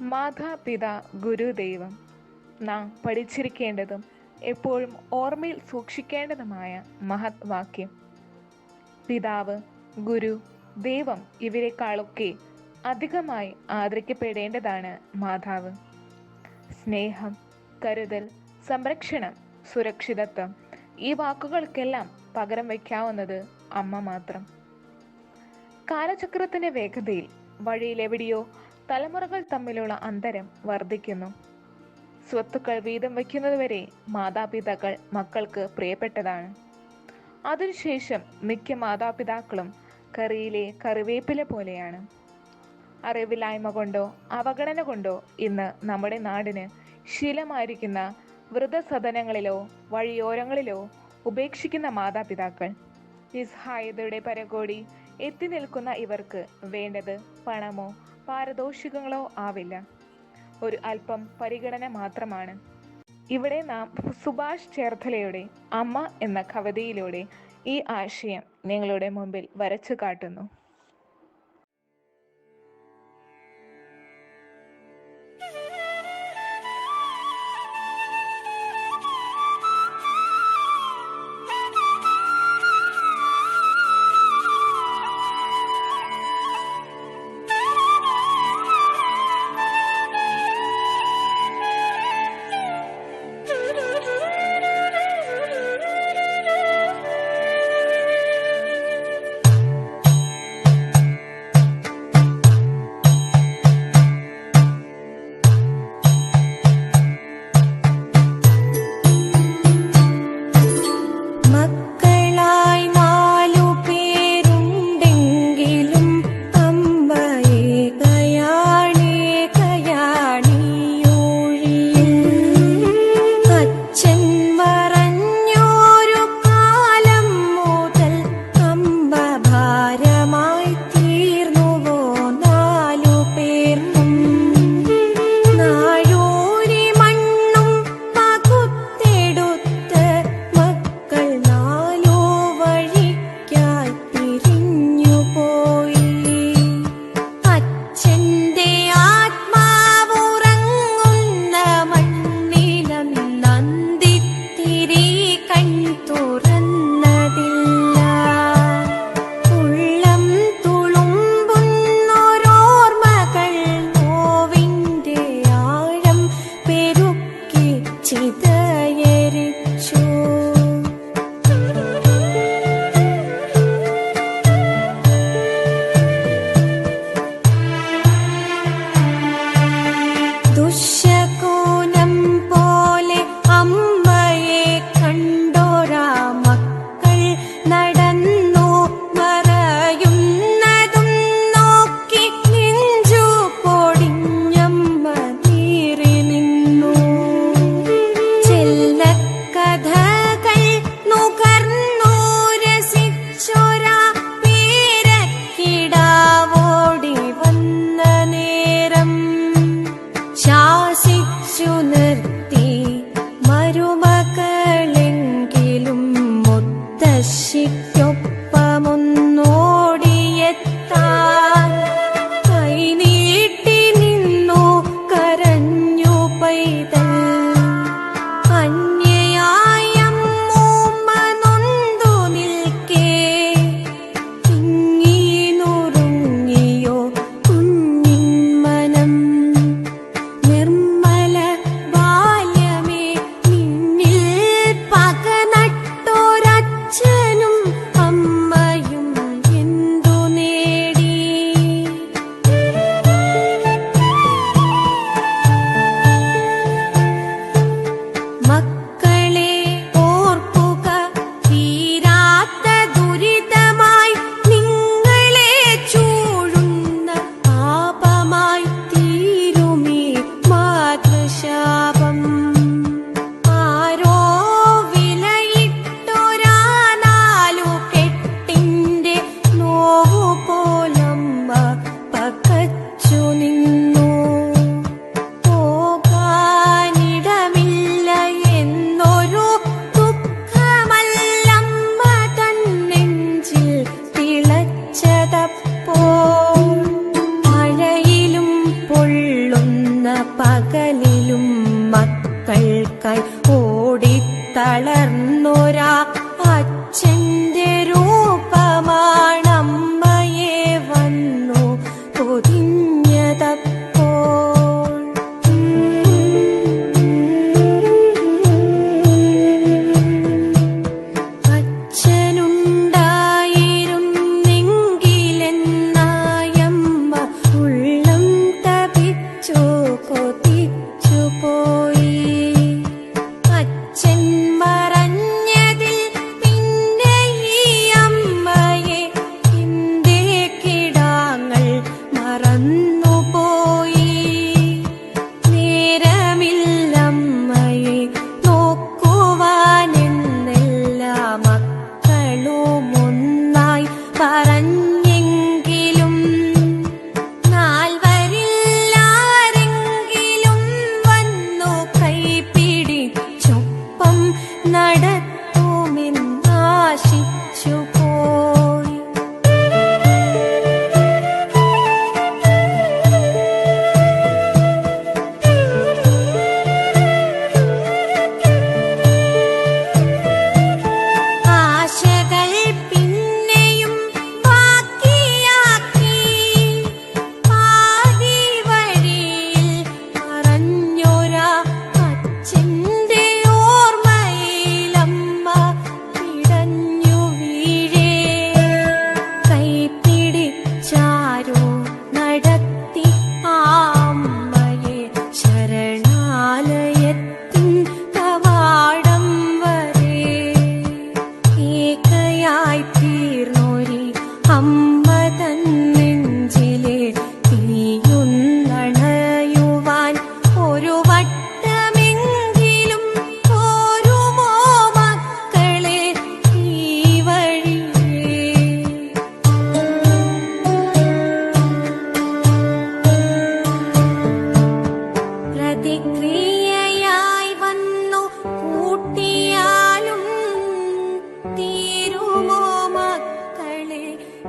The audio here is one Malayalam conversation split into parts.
മാതാപിതാ ഗുരുദൈവം നാം പഠിച്ചിരിക്കേണ്ടതും എപ്പോഴും ഓർമ്മയിൽ സൂക്ഷിക്കേണ്ടതുമായ മഹത് വാക്യം. പിതാവ് ഗുരു ദൈവം ഇവരെക്കാളൊക്കെ അധികമായി ആദരിക്കപ്പെടേണ്ടതാണ് മാതാവ്. സ്നേഹം കരുതൽ സംരക്ഷണം സുരക്ഷിതത്വം ഈ വാക്കുകൾക്കെല്ലാം പകരം വയ്ക്കാവുന്നത് അമ്മ മാത്രം. കാലചക്രത്തിന്റെ വേഗതയിൽ വഴിയിലെവിടെയോ തലമുറകൾ തമ്മിലുള്ള അന്തരം വർദ്ധിക്കുന്നു. സ്വത്തുക്കൾ വീതം വയ്ക്കുന്നതുവരെ മാതാപിതാക്കൾ മക്കൾക്ക് പ്രിയപ്പെട്ടതാണ്. അതിനുശേഷം മിക്ക മാതാപിതാക്കളും കറിയിലെ കറിവേപ്പില പോലെയാണ്. അറിവില്ലായ്മ കൊണ്ടോ അവഗണന കൊണ്ടോ ഇന്ന് നമ്മുടെ നാടിന് ശീലമായിരിക്കുന്ന വൃതസദനങ്ങളിലോ വഴിയോരങ്ങളിലോ ഉപേക്ഷിക്കുന്ന മാതാപിതാക്കൾ. നിസ്സഹായതയുടെ പരകോടി എത്തി നിൽക്കുന്ന ഇവർക്ക് വേണ്ടത് പണമോ പാരിതോഷികങ്ങളോ ആവില്ല. ഒരു അല്പം പരിഗണന മാത്രമാണ്. ഇവിടെ നാം സുഭാഷ് ചേർത്തലയുടെ അമ്മ എന്ന കവിതയിലൂടെ ഈ ആശയം നിങ്ങളുടെ മുമ്പിൽ വരച്ചു കാട്ടുന്നു. thăm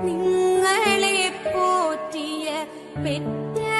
നിങ്ങളെ പോറ്റിയ പെറ്റ